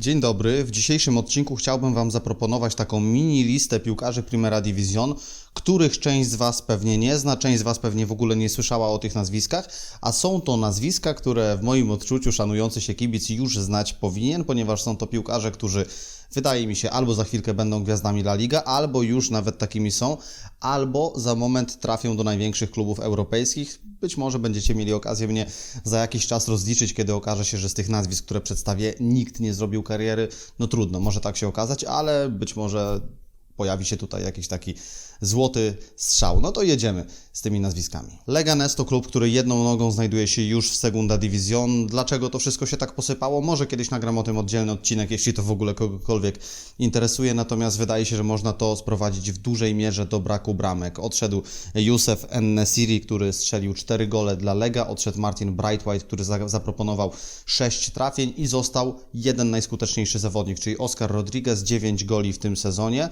Dzień dobry. W dzisiejszym odcinku chciałbym Wam zaproponować taką mini listę piłkarzy Primera Division, których część z Was pewnie nie zna, część z Was pewnie w ogóle nie słyszała o tych nazwiskach, a są to nazwiska, które w moim odczuciu szanujący się kibic już znać powinien, ponieważ są to piłkarze, którzy wydaje mi się albo za chwilkę będą gwiazdami La Liga, albo już nawet takimi są, albo za moment trafią do największych klubów europejskich. Być może będziecie mieli okazję mnie za jakiś czas rozliczyć, kiedy okaże się, że z tych nazwisk, które przedstawię, nikt nie zrobił kariery. No trudno, może tak się okazać, ale być może pojawi się tutaj jakiś taki złoty strzał. No to jedziemy z tymi nazwiskami. Leganes to klub, który jedną nogą znajduje się już w Segunda Division. Dlaczego to wszystko się tak posypało? Może kiedyś nagram o tym oddzielny odcinek, jeśli to w ogóle kogokolwiek interesuje, natomiast wydaje się, że można to sprowadzić w dużej mierze do braku bramek. Odszedł Youssef Nesiri, który strzelił 4 gole dla Lega, odszedł Martin Brightwhite, który za zaproponował 6 trafień i został jeden najskuteczniejszy zawodnik, czyli Oscar Rodriguez, 9 goli w tym sezonie.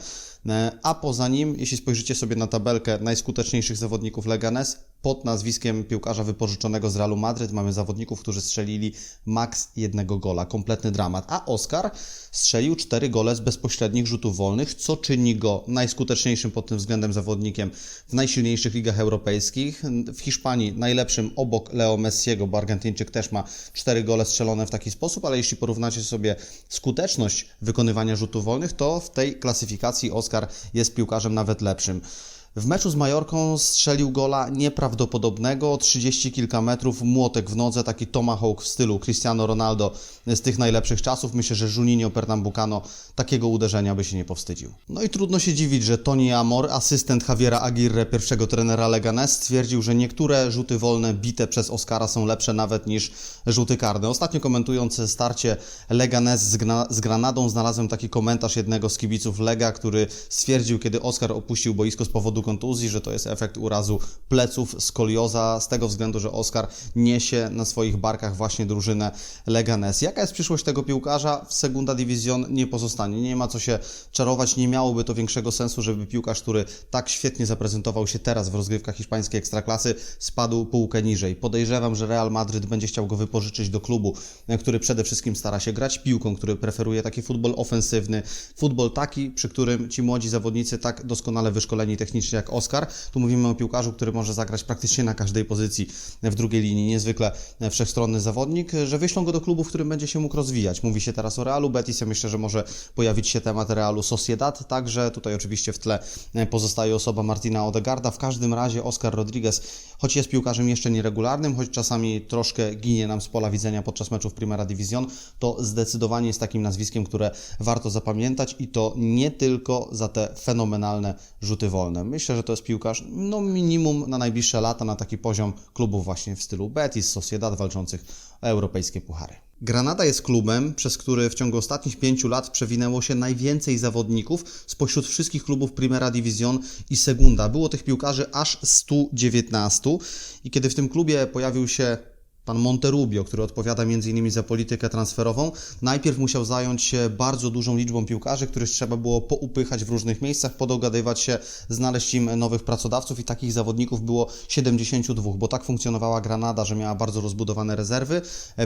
A poza nim, jeśli spojrzycie sobie na tabelkę najskuteczniejszych zawodników Leganes, pod nazwiskiem piłkarza wypożyczonego z Realu Madryt mamy zawodników, którzy strzelili maks jednego gola. Kompletny dramat. A Oscar strzelił cztery gole z bezpośrednich rzutów wolnych, co czyni go najskuteczniejszym pod tym względem zawodnikiem w najsilniejszych ligach europejskich. W Hiszpanii najlepszym obok Leo Messiego, bo Argentyńczyk też ma cztery gole strzelone w taki sposób, ale jeśli porównacie sobie skuteczność wykonywania rzutów wolnych, to w tej klasyfikacji Oscar jest piłkarzem nawet lepszym. W meczu z Majorką strzelił gola nieprawdopodobnego, 30 kilka metrów, młotek w nodze, taki tomahawk w stylu Cristiano Ronaldo z tych najlepszych czasów. Myślę, że Juninho Pernambucano takiego uderzenia by się nie powstydził. No i trudno się dziwić, że Tony Amor, asystent Javiera Aguirre, pierwszego trenera Leganes, stwierdził, że niektóre rzuty wolne bite przez Oscara są lepsze nawet niż rzuty karne. Ostatnio komentując starcie Leganes z, z Granadą znalazłem taki komentarz jednego z kibiców Lega, który stwierdził, kiedy Oscar opuścił boisko z powodu kontuzji, że to jest efekt urazu pleców, skolioza, z tego względu, że Oscar niesie na swoich barkach właśnie drużynę Leganes. Jaka jest przyszłość tego piłkarza? W Segunda Division nie pozostanie. Nie ma co się czarować, nie miałoby to większego sensu, żeby piłkarz, który tak świetnie zaprezentował się teraz w rozgrywkach hiszpańskiej ekstraklasy, spadł półkę niżej. Podejrzewam, że Real Madryt będzie chciał go wypożyczyć do klubu, który przede wszystkim stara się grać piłką, który preferuje taki futbol ofensywny, futbol taki, przy którym ci młodzi zawodnicy tak doskonale wyszkoleni technicznie jak Oscar. Tu mówimy o piłkarzu, który może zagrać praktycznie na każdej pozycji w drugiej linii. Niezwykle wszechstronny zawodnik, że wyślą go do klubu, w którym będzie się mógł rozwijać. Mówi się teraz o Realu Betis, ja myślę, że może pojawić się temat Realu Sociedad, także tutaj oczywiście w tle pozostaje osoba Martina Odegarda. W każdym razie Oscar Rodriguez, choć jest piłkarzem jeszcze nieregularnym, choć czasami troszkę ginie nam z pola widzenia podczas meczów Primera Division, to zdecydowanie jest takim nazwiskiem, które warto zapamiętać i to nie tylko za te fenomenalne rzuty wolne. Myślę, że to jest piłkarz no minimum na najbliższe lata na taki poziom klubów właśnie w stylu Betis, Sociedad walczących o europejskie puchary. Granada jest klubem, przez który w ciągu ostatnich pięciu lat przewinęło się najwięcej zawodników spośród wszystkich klubów Primera Division i Segunda. Było tych piłkarzy aż 119 i kiedy w tym klubie pojawił się pan Monterubio, który odpowiada m.in. za politykę transferową, najpierw musiał zająć się bardzo dużą liczbą piłkarzy, których trzeba było poupychać w różnych miejscach, podogadywać się, znaleźć im nowych pracodawców i takich zawodników było 72, bo tak funkcjonowała Granada, że miała bardzo rozbudowane rezerwy,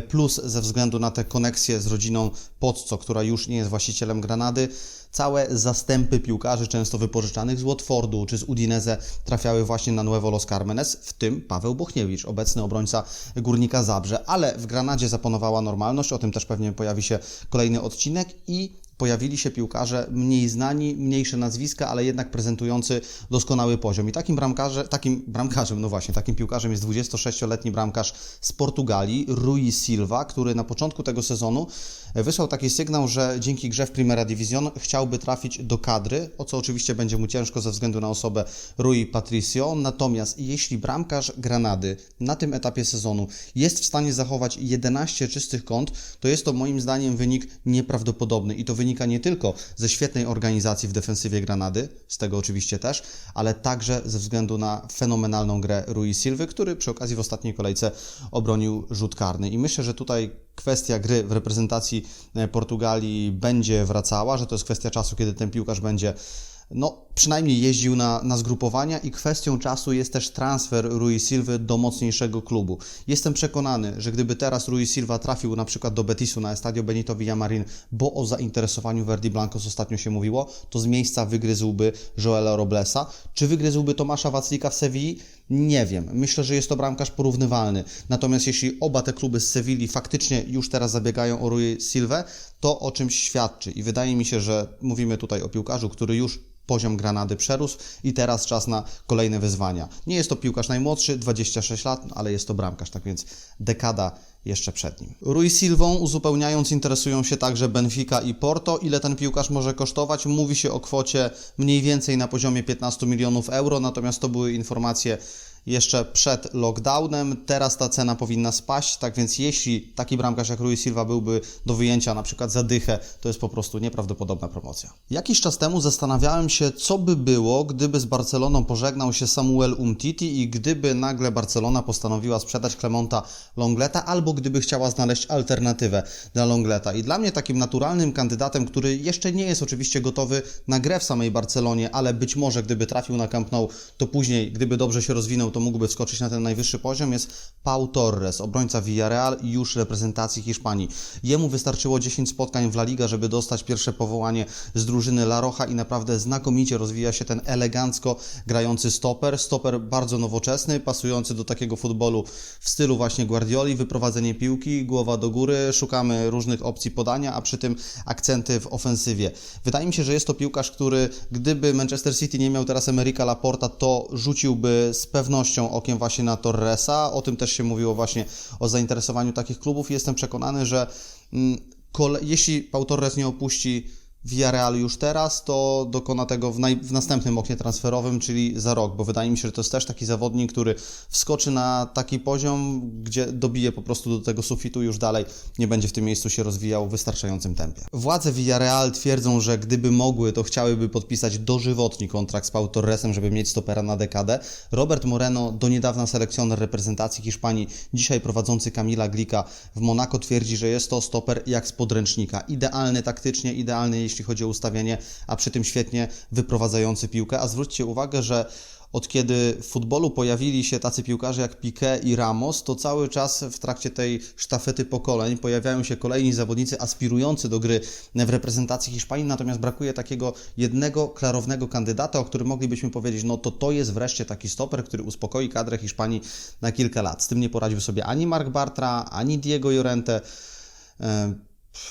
plus ze względu na te koneksje z rodziną Podco, która już nie jest właścicielem Granady, całe zastępy piłkarzy, często wypożyczanych z Watfordu czy z Udinese, trafiały właśnie na Nuevo Los Carmenes, w tym Paweł Bochniewicz, obecny obrońca Górnika Zabrze. Ale w Granadzie zapanowała normalność, o tym też pewnie pojawi się kolejny odcinek i pojawili się piłkarze mniej znani, mniejsze nazwiska, ale jednak prezentujący doskonały poziom. I takim, bramkarze, takim bramkarzem, no właśnie, takim piłkarzem jest 26-letni bramkarz z Portugalii, Rui Silva, który na początku tego sezonu wysłał taki sygnał, że dzięki grze w Primera Division chciałby trafić do kadry, o co oczywiście będzie mu ciężko ze względu na osobę Rui Patricio. Natomiast jeśli bramkarz Granady na tym etapie sezonu jest w stanie zachować 11 czystych kąt, to jest to moim zdaniem wynik nieprawdopodobny i to wynika nie tylko ze świetnej organizacji w defensywie Granady, z tego oczywiście też, ale także ze względu na fenomenalną grę Rui Silva, który przy okazji w ostatniej kolejce obronił rzut karny. I myślę, że tutaj kwestia gry w reprezentacji Portugalii będzie wracała, że to jest kwestia czasu, kiedy ten piłkarz będzie no, przynajmniej jeździł na, na zgrupowania i kwestią czasu jest też transfer Rui Silva do mocniejszego klubu. Jestem przekonany, że gdyby teraz Rui Silva trafił na przykład do Betisu na Estadio Benito Villamarin, bo o zainteresowaniu Verdi Blancos ostatnio się mówiło, to z miejsca wygryzłby Joela Roblesa. Czy wygryzłby Tomasza Waclika w Sewilli? Nie wiem. Myślę, że jest to bramkarz porównywalny. Natomiast jeśli oba te kluby z Sewilli faktycznie już teraz zabiegają o Rui Silva, to o czymś świadczy. I wydaje mi się, że mówimy tutaj o piłkarzu, który już poziom Granady przerósł i teraz czas na kolejne wyzwania. Nie jest to piłkarz najmłodszy, 26 lat, ale jest to bramkarz, tak więc dekada jeszcze przed nim. Rui Silvą uzupełniając interesują się także Benfica i Porto. Ile ten piłkarz może kosztować? Mówi się o kwocie mniej więcej na poziomie 15 milionów euro, natomiast to były informacje jeszcze przed lockdownem. Teraz ta cena powinna spaść, tak więc jeśli taki bramkarz jak Rui Silva byłby do wyjęcia na przykład za dychę, to jest po prostu nieprawdopodobna promocja. Jakiś czas temu zastanawiałem się, co by było, gdyby z Barceloną pożegnał się Samuel Umtiti i gdyby nagle Barcelona postanowiła sprzedać Clemonta Longleta, albo gdyby chciała znaleźć alternatywę dla Longleta. I dla mnie takim naturalnym kandydatem, który jeszcze nie jest oczywiście gotowy na grę w samej Barcelonie, ale być może gdyby trafił na Camp Nou, to później, gdyby dobrze się rozwinął, to mógłby wskoczyć na ten najwyższy poziom, jest Pau Torres, obrońca Villarreal i już reprezentacji Hiszpanii. Jemu wystarczyło 10 spotkań w La Liga, żeby dostać pierwsze powołanie z drużyny La Roja i naprawdę znakomicie rozwija się ten elegancko grający stoper. Stoper bardzo nowoczesny, pasujący do takiego futbolu w stylu właśnie Guardioli, wyprowadzenie piłki, głowa do góry, szukamy różnych opcji podania, a przy tym akcenty w ofensywie. Wydaje mi się, że jest to piłkarz, który gdyby Manchester City nie miał teraz Emeryka Laporta, to rzuciłby z pewnością okiem właśnie na Torresa. O tym też się mówiło właśnie o zainteresowaniu takich klubów. Jestem przekonany, że mm, jeśli Pau Torres nie opuści Villarreal już teraz, to dokona tego w, naj, w, następnym oknie transferowym, czyli za rok, bo wydaje mi się, że to jest też taki zawodnik, który wskoczy na taki poziom, gdzie dobije po prostu do tego sufitu już dalej nie będzie w tym miejscu się rozwijał w wystarczającym tempie. Władze Villarreal twierdzą, że gdyby mogły, to chciałyby podpisać dożywotni kontrakt z Pau Torresem, żeby mieć stopera na dekadę. Robert Moreno, do niedawna selekcjoner reprezentacji Hiszpanii, dzisiaj prowadzący Kamila Glika w Monako twierdzi, że jest to stoper jak z podręcznika. Idealny taktycznie, idealny jeśli chodzi o ustawienie, a przy tym świetnie wyprowadzający piłkę. A zwróćcie uwagę, że od kiedy w futbolu pojawili się tacy piłkarze jak Piqué i Ramos, to cały czas w trakcie tej sztafety pokoleń pojawiają się kolejni zawodnicy aspirujący do gry w reprezentacji Hiszpanii, natomiast brakuje takiego jednego klarownego kandydata, o którym moglibyśmy powiedzieć, no to to jest wreszcie taki stoper, który uspokoi kadrę Hiszpanii na kilka lat. Z tym nie poradził sobie ani Mark Bartra, ani Diego Llorente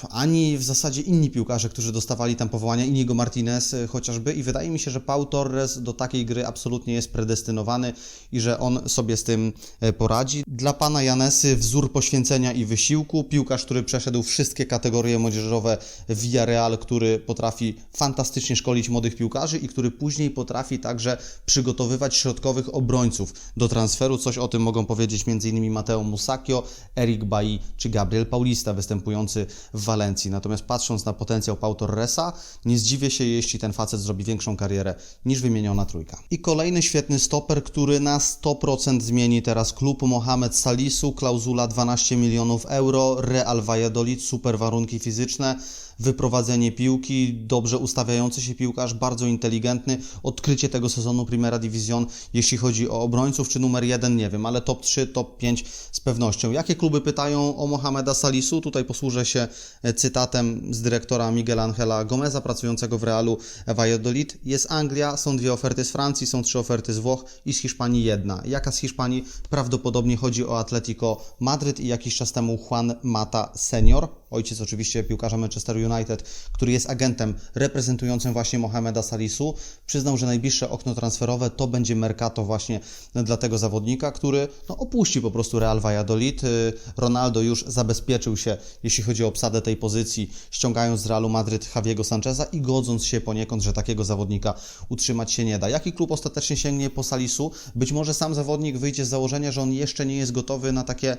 ani w zasadzie inni piłkarze, którzy dostawali tam powołania, Inigo Martinez e, chociażby i wydaje mi się, że Pau Torres do takiej gry absolutnie jest predestynowany i że on sobie z tym e, poradzi. Dla pana Janesy wzór poświęcenia i wysiłku, piłkarz, który przeszedł wszystkie kategorie młodzieżowe Villarreal, który potrafi fantastycznie szkolić młodych piłkarzy i który później potrafi także przygotowywać środkowych obrońców do transferu. Coś o tym mogą powiedzieć m.in. Mateo Musacchio, Eric Bailly czy Gabriel Paulista występujący w Walencji. Natomiast patrząc na potencjał Pau Torresa, nie zdziwię się, jeśli ten facet zrobi większą karierę niż wymieniona trójka. I kolejny świetny stoper, który na 100% zmieni teraz klub Mohamed Salisu, klauzula 12 milionów euro, Real Valladolid, super warunki fizyczne wyprowadzenie piłki, dobrze ustawiający się piłkarz, bardzo inteligentny. Odkrycie tego sezonu Primera Division, jeśli chodzi o obrońców, czy numer jeden, nie wiem, ale top 3, top 5 z pewnością. Jakie kluby pytają o Mohameda Salisu? Tutaj posłużę się e, cytatem z dyrektora Miguel Angela Gomeza, pracującego w Realu Valladolid. Jest Anglia, są dwie oferty z Francji, są trzy oferty z Włoch i z Hiszpanii jedna. Jaka z Hiszpanii? Prawdopodobnie chodzi o Atletico Madryt i jakiś czas temu Juan Mata senior, ojciec oczywiście piłkarza Manchester United który jest agentem reprezentującym właśnie Mohameda Salisu, przyznał, że najbliższe okno transferowe to będzie Mercato właśnie dla tego zawodnika, który no, opuści po prostu Real Valladolid. Y, Ronaldo już zabezpieczył się, jeśli chodzi o obsadę tej pozycji, ściągając z Realu Madryt Javiego Sancheza i godząc się poniekąd, że takiego zawodnika utrzymać się nie da. Jaki klub ostatecznie sięgnie po Salisu? Być może sam zawodnik wyjdzie z założenia, że on jeszcze nie jest gotowy na takie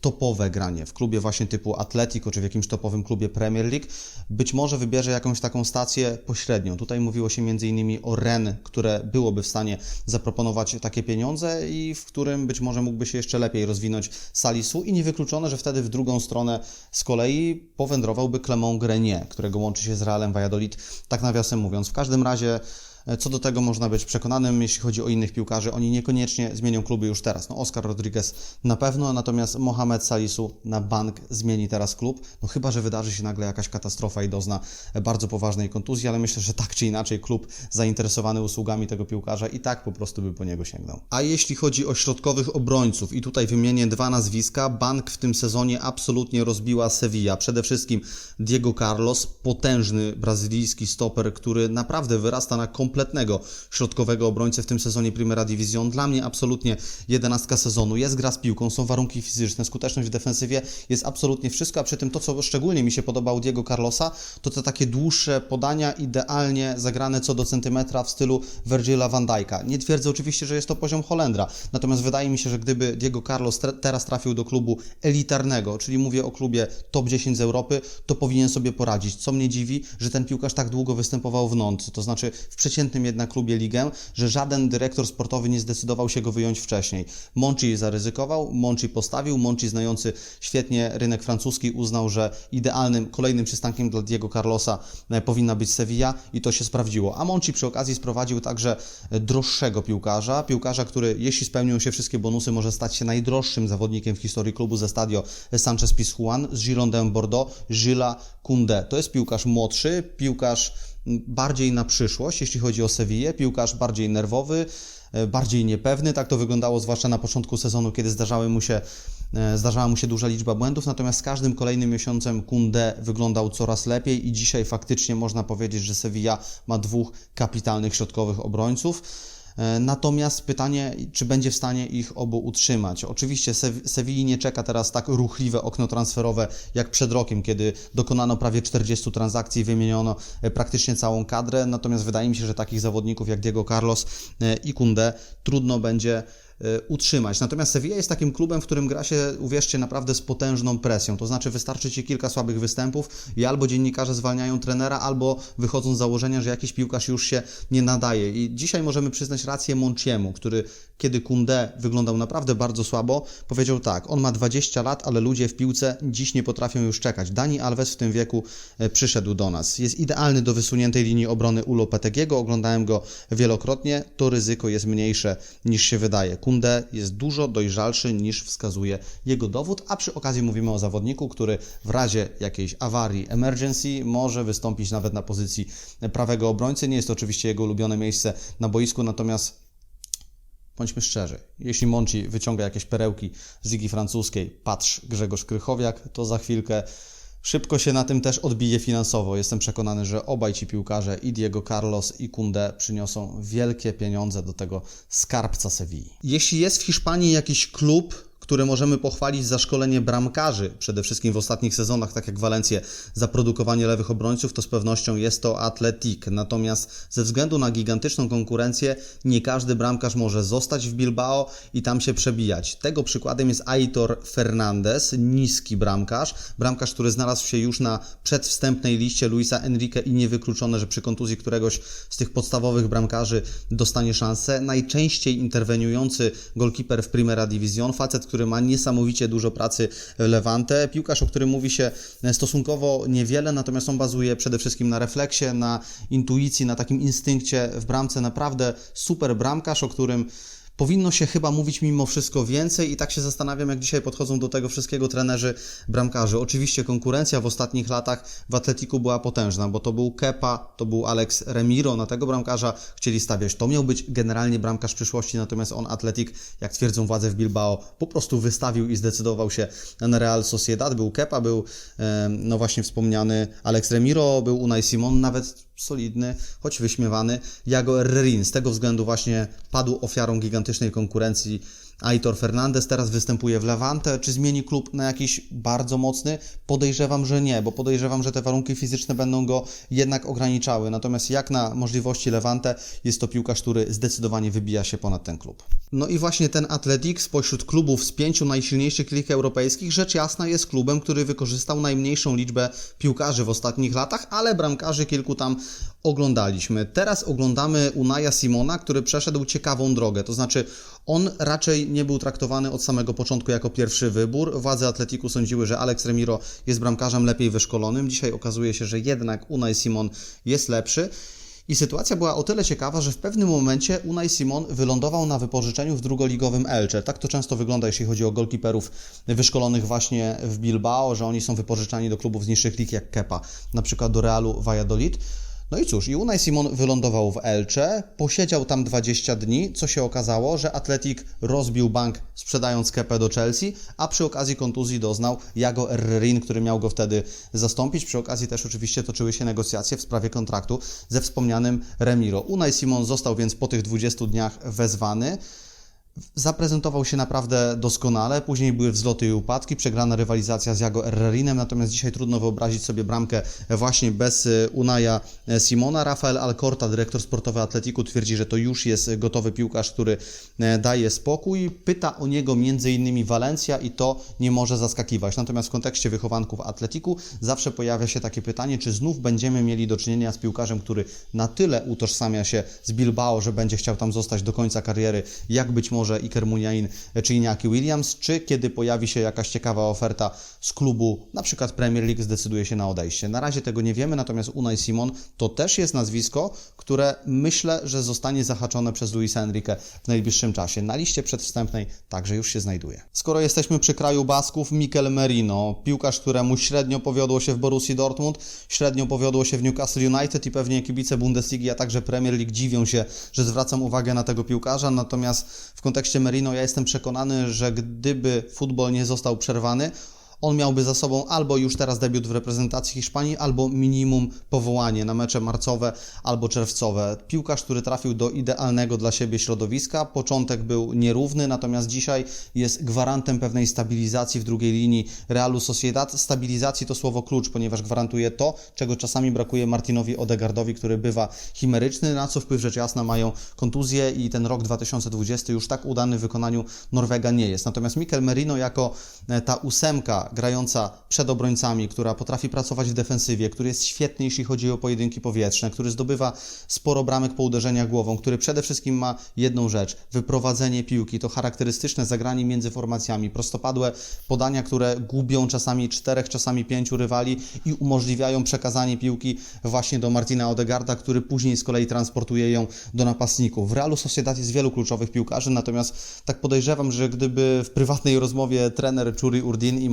topowe granie w klubie właśnie typu Atletico czy w jakimś topowym klubie Premier League. Być może wybierze jakąś taką stację pośrednią. Tutaj mówiło się m.in. o Ren, które byłoby w stanie zaproponować takie pieniądze i w którym być może mógłby się jeszcze lepiej rozwinąć Salisu i niewykluczone, że wtedy w drugą stronę z kolei powędrowałby Clement Grenier, którego łączy się z Realem Valladolid, tak nawiasem mówiąc. W każdym razie Co do tego można być przekonanym, jeśli chodzi o innych piłkarzy, oni niekoniecznie zmienią kluby już teraz. No, Oscar Rodriguez na pewno, natomiast Mohamed Salisu na bank zmieni teraz klub. No chyba, że wydarzy się nagle jakaś katastrofa i dozna bardzo poważnej kontuzji, ale myślę, że tak czy inaczej klub zainteresowany usługami tego piłkarza i tak po prostu by po niego sięgnął. A jeśli chodzi o środkowych obrońców i tutaj wymienię dwa nazwiska, bank w tym sezonie absolutnie rozbiła Sevilla. Przede wszystkim Diego Carlos, potężny brazylijski stoper, który naprawdę wyrasta na kompletnie kompletnego środkowego obrońcę w tym sezonie Primera Division. Dla mnie absolutnie jedenastka sezonu. Jest gra z piłką, są warunki fizyczne, skuteczność w defensywie, jest absolutnie wszystko, a przy tym to, co szczególnie mi się podoba u Diego Carlosa, to te takie dłuższe podania, idealnie zagrane co do centymetra w stylu Virgila van Dijk'a. Nie twierdzę oczywiście, że jest to poziom Holendra, natomiast wydaje mi się, że gdyby Diego Carlos teraz trafił do klubu elitarnego, czyli mówię o klubie top 10 z Europy, to powinien sobie poradzić. Co mnie dziwi, że ten piłkarz tak długo występował w Nantes, to znaczy w przeciętnym przeciętnym jednak klubie ligę, że żaden dyrektor sportowy nie zdecydował się go wyjąć wcześniej. Monchi zaryzykował, Monchi postawił, Monchi znający świetnie rynek francuski uznał, że idealnym kolejnym przystankiem dla Diego Carlosa e, powinna być Sevilla i to się sprawdziło. A Monchi przy okazji sprowadził także droższego piłkarza, piłkarza, który jeśli spełnią się wszystkie bonusy może stać się najdroższym zawodnikiem w historii klubu ze stadio Sanchez Pizjuan z Girondin Bordeaux, Gilles Koundé. To jest piłkarz młodszy, piłkarz bardziej na przyszłość, jeśli chodzi o Sevillę, piłkarz bardziej nerwowy, e, bardziej niepewny. Tak to wyglądało zwłaszcza na początku sezonu, kiedy zdarzały mu się, e, zdarzała mu się duża liczba błędów, natomiast z każdym kolejnym miesiącem Kunde wyglądał coraz lepiej i dzisiaj faktycznie można powiedzieć, że Sevilla ma dwóch kapitalnych środkowych obrońców. E, natomiast pytanie, czy będzie w stanie ich obu utrzymać. Oczywiście Sewilli nie czeka teraz tak ruchliwe okno transferowe jak przed rokiem, kiedy dokonano prawie 40 transakcji i wymieniono e, praktycznie całą kadrę. Natomiast wydaje mi się, że takich zawodników jak Diego Carlos e, i Kunde trudno będzie utrzymać. Natomiast Sevilla jest takim klubem, w którym gra się, uwierzcie, naprawdę z potężną presją. To znaczy wystarczy Ci kilka słabych występów i albo dziennikarze zwalniają trenera, albo wychodzą z założenia, że jakiś piłkarz już się nie nadaje. I dzisiaj możemy przyznać rację Monciemu, który kiedy Kunde wyglądał naprawdę bardzo słabo, powiedział tak, on ma 20 lat, ale ludzie w piłce dziś nie potrafią już czekać. Dani Alves w tym wieku e, przyszedł do nas. Jest idealny do wysuniętej linii obrony Ulo Petegiego, oglądałem go wielokrotnie, to ryzyko jest mniejsze niż się wydaje. Kunde jest dużo dojrzalszy niż wskazuje jego dowód, a przy okazji mówimy o zawodniku, który w razie jakiejś awarii, emergency może wystąpić nawet na pozycji prawego obrońcy. Nie jest to oczywiście jego ulubione miejsce na boisku, natomiast Bądźmy szczerzy, jeśli Monci wyciąga jakieś perełki z ligi francuskiej, patrz Grzegorz Krychowiak, to za chwilkę szybko się na tym też odbije finansowo. Jestem przekonany, że obaj ci piłkarze, i Diego Carlos, i Kunde, przyniosą wielkie pieniądze do tego skarbca Sewilli. Jeśli jest w Hiszpanii jakiś klub, które możemy pochwalić za szkolenie bramkarzy, przede wszystkim w ostatnich sezonach, tak jak Walencję, za produkowanie lewych obrońców, to z pewnością jest to Atletik. Natomiast ze względu na gigantyczną konkurencję, nie każdy bramkarz może zostać w Bilbao i tam się przebijać. Tego przykładem jest Aitor Fernandez, niski bramkarz, bramkarz, który znalazł się już na przedwstępnej liście Luisa Enrique i niewykluczone, że przy kontuzji któregoś z tych podstawowych bramkarzy dostanie szansę. Najczęściej interweniujący golkiper w Primera Division, facet, który ma niesamowicie dużo pracy w Levante. Piłkarz, o którym mówi się stosunkowo niewiele, natomiast on bazuje przede wszystkim na refleksie, na intuicji, na takim instynkcie w bramce. Naprawdę super bramkarz, o którym powinno się chyba mówić mimo wszystko więcej i tak się zastanawiam, jak dzisiaj podchodzą do tego wszystkiego trenerzy bramkarzy. Oczywiście konkurencja w ostatnich latach w Atletiku była potężna, bo to był Kepa, to był Alex Remiro, na tego bramkarza chcieli stawiać. To miał być generalnie bramkarz przyszłości, natomiast on Atletik, jak twierdzą władze w Bilbao, po prostu wystawił i zdecydował się na Real Sociedad. Był Kepa, był no właśnie wspomniany Alex Remiro, był Unai Simon, nawet solidny, choć wyśmiewany Jago Herrerin. Z tego względu właśnie padł ofiarą gigantycznej konkurencji Aitor Fernandez teraz występuje w Levante. Czy zmieni klub na jakiś bardzo mocny? Podejrzewam, że nie, bo podejrzewam, że te warunki fizyczne będą go jednak ograniczały. Natomiast jak na możliwości Levante, jest to piłkarz, który zdecydowanie wybija się ponad ten klub. No i właśnie ten Atletik spośród klubów z pięciu najsilniejszych lig europejskich, rzecz jasna jest klubem, który wykorzystał najmniejszą liczbę piłkarzy w ostatnich latach, ale bramkarzy kilku tam oglądaliśmy. Teraz oglądamy Unaja Simona, który przeszedł ciekawą drogę, to znaczy on raczej nie był traktowany od samego początku jako pierwszy wybór. Władze Atletiku sądziły, że Alex Remiro jest bramkarzem lepiej wyszkolonym. Dzisiaj okazuje się, że jednak Unai Simon jest lepszy. I sytuacja była o tyle ciekawa, że w pewnym momencie Unai Simon wylądował na wypożyczeniu w drugoligowym Elche. Tak to często wygląda, jeśli chodzi o golkiperów wyszkolonych właśnie w Bilbao, że oni są wypożyczani do klubów z niższych lig jak Kepa, na przykład do Realu Valladolid. No i cóż, i Unai Simon wylądował w Elche, posiedział tam 20 dni, co się okazało, że Atletik rozbił bank sprzedając Kepę do Chelsea, a przy okazji kontuzji doznał Jago Herrerin, który miał go wtedy zastąpić. Przy okazji też oczywiście toczyły się negocjacje w sprawie kontraktu ze wspomnianym Remiro. Unai Simon został więc po tych 20 dniach wezwany. Zaprezentował się naprawdę doskonale, później były wzloty i upadki, przegrana rywalizacja z Jago Herrerinem, natomiast dzisiaj trudno wyobrazić sobie bramkę właśnie bez e, Unaja Simona. Rafael Alcorta, dyrektor sportowy Atletiku, twierdzi, że to już jest gotowy piłkarz, który e, daje spokój. Pyta o niego m.in. Walencja i to nie może zaskakiwać. Natomiast w kontekście wychowanków Atletiku zawsze pojawia się takie pytanie, czy znów będziemy mieli do czynienia z piłkarzem, który na tyle utożsamia się z Bilbao, że będzie chciał tam zostać do końca kariery, jak być może może Iker Muniain czy Iñaki Williams, czy kiedy pojawi się jakaś ciekawa oferta z klubu, na przykład Premier League, zdecyduje się na odejście. Na razie tego nie wiemy, natomiast Unai Simon to też jest nazwisko, które myślę, że zostanie zahaczone przez Luisa Enrique w najbliższym czasie. Na liście przedwstępnej także już się znajduje. Skoro jesteśmy przy kraju Basków, Mikel Merino, piłkarz, któremu średnio powiodło się w Borussii Dortmund, średnio powiodło się w Newcastle United i pewnie kibice Bundesligi, a także Premier League dziwią się, że zwracam uwagę na tego piłkarza, natomiast w kontekście Merino ja jestem przekonany, że gdyby futbol nie został przerwany, on miałby za sobą albo już teraz debiut w reprezentacji Hiszpanii, albo minimum powołanie na mecze marcowe albo czerwcowe. Piłkarz, który trafił do idealnego dla siebie środowiska. Początek był nierówny, natomiast dzisiaj jest gwarantem pewnej stabilizacji w drugiej linii Realu Sociedad. Stabilizacji to słowo klucz, ponieważ gwarantuje to, czego czasami brakuje Martinowi Odegardowi, który bywa chimeryczny, na co wpływ rzecz jasna mają kontuzje i ten rok 2020 już tak udany w wykonaniu Norwega nie jest. Natomiast Mikel Merino jako e, ta ósemka grająca przed obrońcami, która potrafi pracować w defensywie, który jest świetny, jeśli chodzi o pojedynki powietrzne, który zdobywa sporo bramek po uderzeniach głową, który przede wszystkim ma jedną rzecz, wyprowadzenie piłki, to charakterystyczne zagranie między formacjami, prostopadłe podania, które gubią czasami czterech, czasami pięciu rywali i umożliwiają przekazanie piłki właśnie do Martina Odegarda, który później z kolei transportuje ją do napastników. W Realu Sociedad jest wielu kluczowych piłkarzy, natomiast tak podejrzewam, że gdyby w prywatnej rozmowie trener Churi Urdin i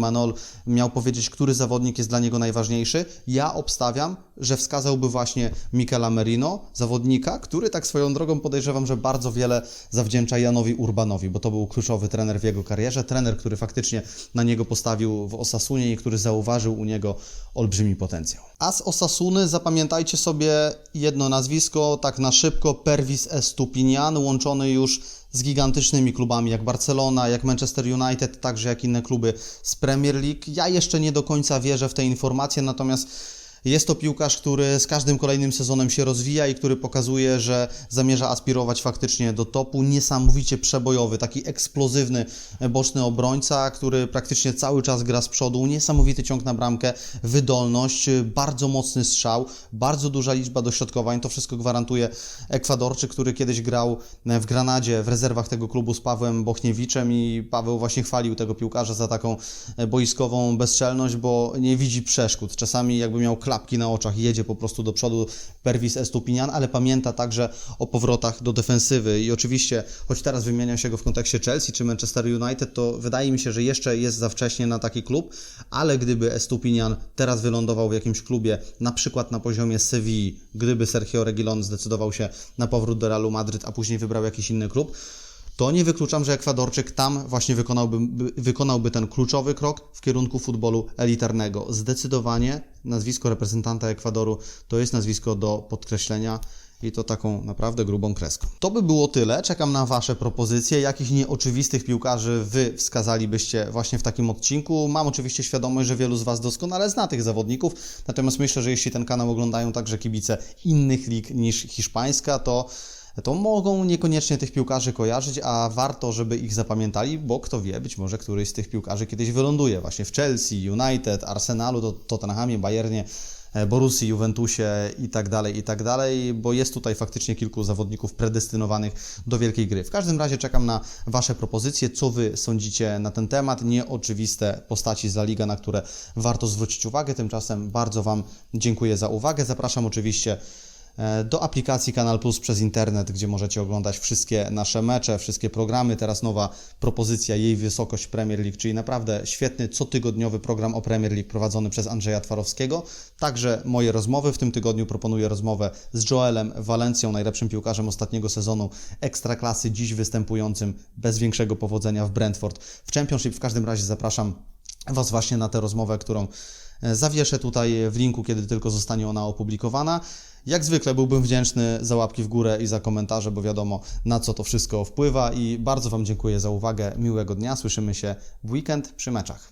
Miał powiedzieć, który zawodnik jest dla niego najważniejszy, ja obstawiam, że wskazałby właśnie Michela Merino, zawodnika, który tak swoją drogą podejrzewam, że bardzo wiele zawdzięcza Janowi Urbanowi, bo to był kluczowy trener w jego karierze, trener, który faktycznie na niego postawił w Osasunie i który zauważył u niego olbrzymi potencjał. A z Osasuny zapamiętajcie sobie jedno nazwisko, tak na szybko, Pervis Estupinian, łączony już z gigantycznymi klubami jak Barcelona, jak Manchester United, także jak inne kluby z Premier League. Ja jeszcze nie do końca wierzę w te informacje, natomiast jest to piłkarz, który z każdym kolejnym sezonem się rozwija i który pokazuje, że zamierza aspirować faktycznie do topu. Niesamowicie przebojowy, taki eksplozywny boczny obrońca, który praktycznie cały czas gra z przodu. Niesamowity ciąg na bramkę, wydolność, bardzo mocny strzał, bardzo duża liczba dośrodkowań. To wszystko gwarantuje Ekwadorczyk, który kiedyś grał w Granadzie w rezerwach tego klubu z Pawłem Bochniewiczem i Paweł właśnie chwalił tego piłkarza za taką boiskową bezczelność, bo nie widzi przeszkód. Czasami jakby miał klapki na oczach i jedzie po prostu do przodu Pervis Estupinian, ale pamięta także o powrotach do defensywy. I oczywiście, choć teraz wymienia się go w kontekście Chelsea czy Manchester United, to wydaje mi się, że jeszcze jest za wcześnie na taki klub, ale gdyby Estupinian teraz wylądował w jakimś klubie, na przykład na poziomie Sevilla, gdyby Sergio Reguilon zdecydował się na powrót do Realu Madryt, a później wybrał jakiś inny klub, to nie wykluczam, że Ekwadorczyk tam właśnie wykonałby, wykonałby ten kluczowy krok w kierunku futbolu elitarnego. Zdecydowanie nazwisko reprezentanta Ekwadoru to jest nazwisko do podkreślenia i to taką naprawdę grubą kreską. To by było tyle. Czekam na Wasze propozycje. Jakich nieoczywistych piłkarzy Wy wskazalibyście właśnie w takim odcinku? Mam oczywiście świadomość, że wielu z Was doskonale zna tych zawodników, natomiast myślę, że jeśli ten kanał oglądają także kibice innych lig niż hiszpańska, to to mogą niekoniecznie tych piłkarzy kojarzyć, a warto, żeby ich zapamiętali, bo kto wie, być może któryś z tych piłkarzy kiedyś wyląduje właśnie w Chelsea, United, Arsenalu, to- Tottenhamie, Bayernie, e, Borussii, Juventusie i tak dalej, i tak dalej, bo jest tutaj faktycznie kilku zawodników predestynowanych do wielkiej gry. W każdym razie czekam na Wasze propozycje, co Wy sądzicie na ten temat, nieoczywiste postaci z La Liga, na które warto zwrócić uwagę. Tymczasem bardzo Wam dziękuję za uwagę. Zapraszam oczywiście do aplikacji Kanal Plus przez internet, gdzie możecie oglądać wszystkie nasze mecze, wszystkie programy. Teraz nowa propozycja Jej Wysokość Premier League, czyli naprawdę świetny cotygodniowy program o Premier League prowadzony przez Andrzeja Twarowskiego. Także moje rozmowy. W tym tygodniu proponuję rozmowę z Joelem Valencją, najlepszym piłkarzem ostatniego sezonu Ekstraklasy, dziś występującym bez większego powodzenia w Brentford w Championship. W każdym razie zapraszam Was właśnie na tę rozmowę, którą e, zawieszę tutaj w linku, kiedy tylko zostanie ona opublikowana. Jak zwykle byłbym wdzięczny za łapki w górę i za komentarze, bo wiadomo na co to wszystko wpływa i bardzo Wam dziękuję za uwagę. Miłego dnia, słyszymy się w weekend przy meczach.